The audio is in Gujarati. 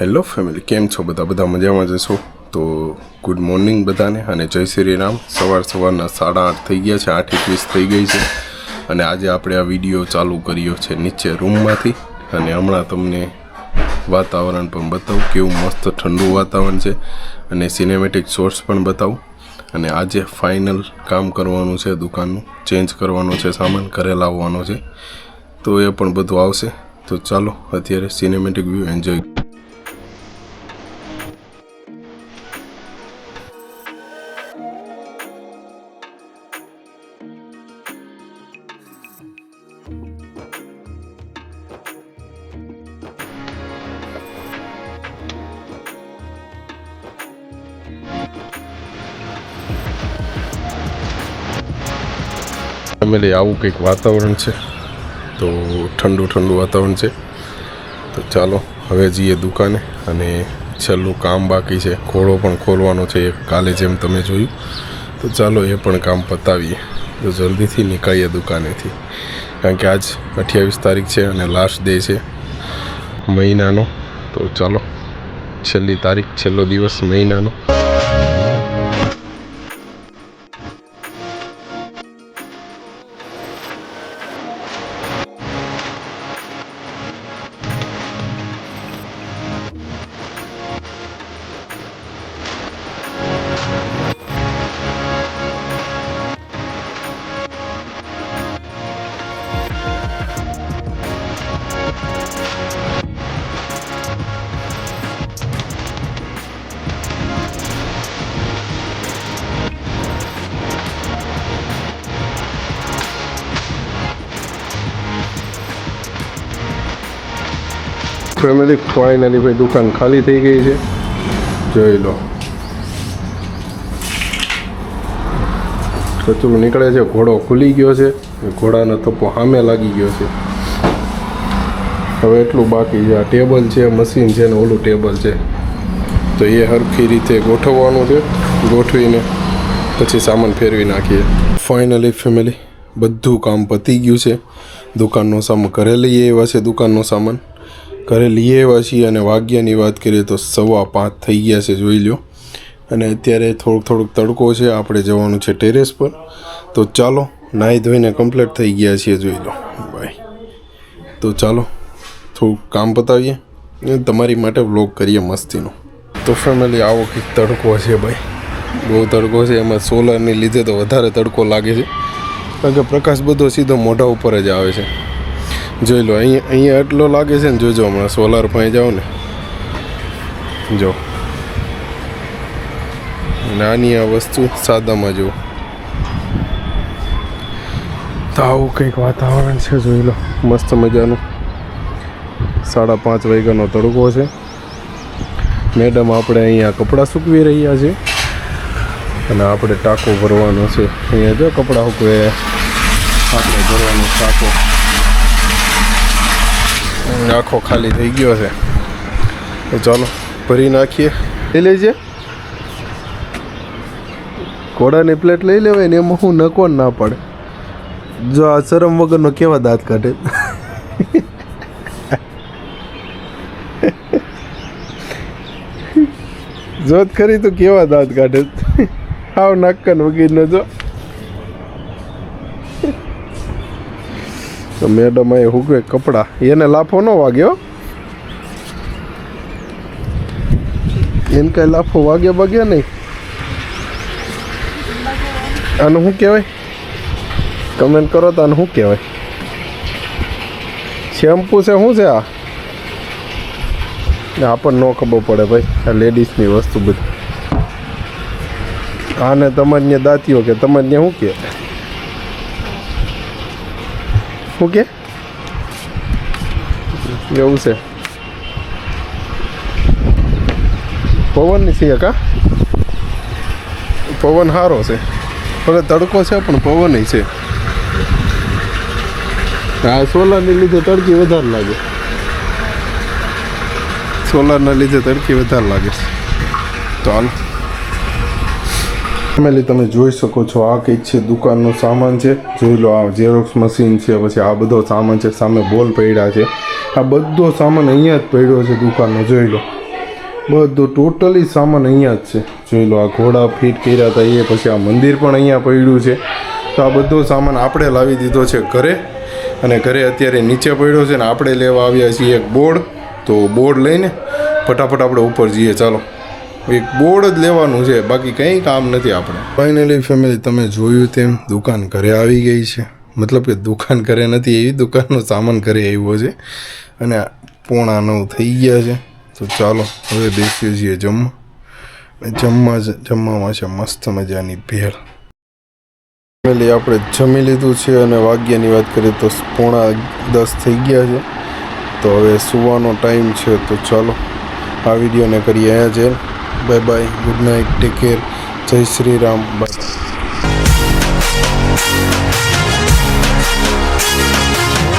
હેલો ફેમિલી કેમ છો? બધા બધા મજામાં જશો તો ગુડ મોર્નિંગ બધાને, અને જય શ્રી રામ. સવાર સવારના સાડા આઠ થઈ ગયા છે, આઠ એકવીસ થઈ ગઈ છે. અને આજે આપણે આ વીડિયો ચાલુ કર્યો છે નીચે રૂમમાંથી અને હમણાં તમને વાતાવરણ પણ બતાવું, કેવું મસ્ત ઠંડુ વાતાવરણ છે. અને સિનેમેટિક શોર્ટ્સ પણ બતાવું. અને આજે ફાઇનલ કામ કરવાનું છે દુકાનનું. ચેન્જ કરવાનો છે સામાન, ઘરે લાવવાનો છે. તો એ પણ બધું આવશે. તો ચાલો, અત્યારે સિનેમેટિક વ્યૂ એન્જોય ફેમિલી આવું કંઈક વાતાવરણ છે, તો ઠંડુ ઠંડુ વાતાવરણ છે. તો ચાલો, હવે જઈએ દુકાને અને છેલ્લું કામ બાકી છે. ઘોડો પણ ખોલવાનો છે, એ કાલે જેમ તમે જોયું. તો ચાલો એ પણ કામ પતાવીએ. તો જલ્દીથી નીકળીએ દુકાનેથી. કારણ કે આજ અઠ્યાવીસ તારીખ છે અને લાસ્ટ ડે છે મહિનાનો. તો ચાલો, છેલ્લી તારીખ, છેલ્લો દિવસ મહિનાનો. ફેમિલી ફાઇનલી ભાઈ દુકાન ખાલી થઈ ગઈ છે. જોઈ લો. કચરું નીકળે છે, ઘોડો ખુલી ગયો છે. ઘોડાનો થપ્પો સામે લાગી ગયો છે. હવે એટલું બાકી છે, આ ટેબલ છે, મશીન છે ને ઓલું ટેબલ છે. તો એ હરખી રીતે ગોઠવવાનું છે, ગોઠવીને પછી સામાન ફેરવી નાખીએ. ફાઇનલી ફેમિલી બધું કામ પતી ગયું છે. દુકાનનો સામાન ઘરે લઈએ એવા છે, દુકાનનો સામાન. ઘરે લઈએ આવ્યા છીએ અને વાગ્યાની વાત કરીએ તો સવા પાંચ થઈ ગયા છે, જોઈ લો અને અત્યારે થોડુંક થોડુંક તડકો છે, આપણે જવાનું છે ટેરેસ પર. તો ચાલો, નાહી ધોઈને કમ્પ્લીટ થઈ ગયા છીએ, જોઈ લો. ભાઈ તો ચાલો, થોડુંક કામ પતાવીએ ને તમારી માટે વ્લોગ કરીએ મસ્તીનો. તો ફેમિલી આવો કંઈક તડકો છે, ભાઈ. બહુ તડકો છે, એમાં સોલરની લીધે તો વધારે તડકો લાગે છે. કારણ કે પ્રકાશ બધો સીધો મોઢા ઉપર જ આવે છે. જોઈ લો અહીંયા અહીંયા એટલો લાગે છે ને જોજો હમણાં સોલાર પાસે જાઓ ને. જો. નાની આ વસ્તુ સાદામાં જુઓ. તો આવું કંઈક વાતાવરણ છે જોઈ લો. મસ્ત મજાનું. સાડા પાંચ વાગ્યાનો તડકો છે. મેડમ આપણે અહીંયા કપડાં સૂકવી રહ્યા છે. અને આપણે ટાંકો ભરવાનો છે. અહીંયા જો કપડાં સૂકવે. આપણે ભરવાનો ટાંકો. આખો ખાલી થઈ ગયો છે. તો ચાલો, ભરી નાખીએ. લઈ લેજે. ઘોડાની પ્લેટ લઈ લેવાય ને એમાં હું નકો ના પડે. જો આ શરમ વગરનો કેવા દાંત કાઢે? જોત ખરી તો કેવા દાંત કાઢે? આવ નાકન વગીરનો જો. તો મેડમ એ હુગવે કપડા. એને લાફો ન વાગ્યો? એને કઈ લાફો વાગ્યા વાગ્યા નહીં? આનું શું કહેવાય? કમેન્ટ કરો તો આનું શું કહેવાય? શેમ્પુ છે, શું છે આ? આપણને ન ખબર પડે ભાઈ, આ લેડીઝની વસ્તુ બધી. આને તમારે દાંતીઓ કે, તમારે ત્યાં શું કે? શું કે એવું છે. પવનની છે કા પવન સારો છે. ભલે તડકો છે, પણ પવન છે. આ સોલારને લીધે તડકી વધારે લાગે. સોલારના લીધે તડકી વધારે લાગે. છે હાલો. ફેમિલી તમે જોઈ શકો છો આ કંઈક છે, દુકાનનો સામાન છે. જોઈ લો, આ ઝેરોક્સ મશીન છે, પછી આ બધો સામાન છે, સામે બોલ પડ્યા છે. આ બધો સામાન અહીંયા જ પડ્યો છે દુકાનનો જોઈ લો. બધું ટોટલી સામાન અહીંયા જ છે. જોઈ લો, આ ઘોડા ફિટ કર્યા હતા, એ પછી આ મંદિર પણ અહીંયા પડ્યું છે. તો આ બધો સામાન આપણે લાવી દીધો છે ઘરે. અને ઘરે અત્યારે નીચે પડ્યો છે ને આપણે લેવા આવ્યા છીએ એક બોર્ડ. તો બોર્ડ લઈને ફટાફટ આપણે ઉપર જઈએ. ચાલો. એક બોર્ડ જ લેવાનું છે, બાકી કંઈ કામ નથી આપણે. ફાઇનલી ફેમિલી તમે જોયું તેમ દુકાન ઘરે આવી ગઈ છે. મતલબ કે દુકાન ઘરે નથી એવી, દુકાનનો સામાન ઘરે આવ્યો છે. અને પોણા નવ થઈ ગયા છે. તો ચાલો, હવે બેસીએ છીએ જમવા. જમવા જમવામાં છે મસ્ત મજાની ભેળ. ફેમિલી આપણે જમી લીધું છે અને વાગ્યાની વાત કરીએ તો પોણા દસ થઈ ગયા છે. તો હવે સુવાનો ટાઈમ છે, તો ચાલો, આ વિડીયોને કરીએ અહીંયા છે bye bye. Good night take care Jai Shri Ram. By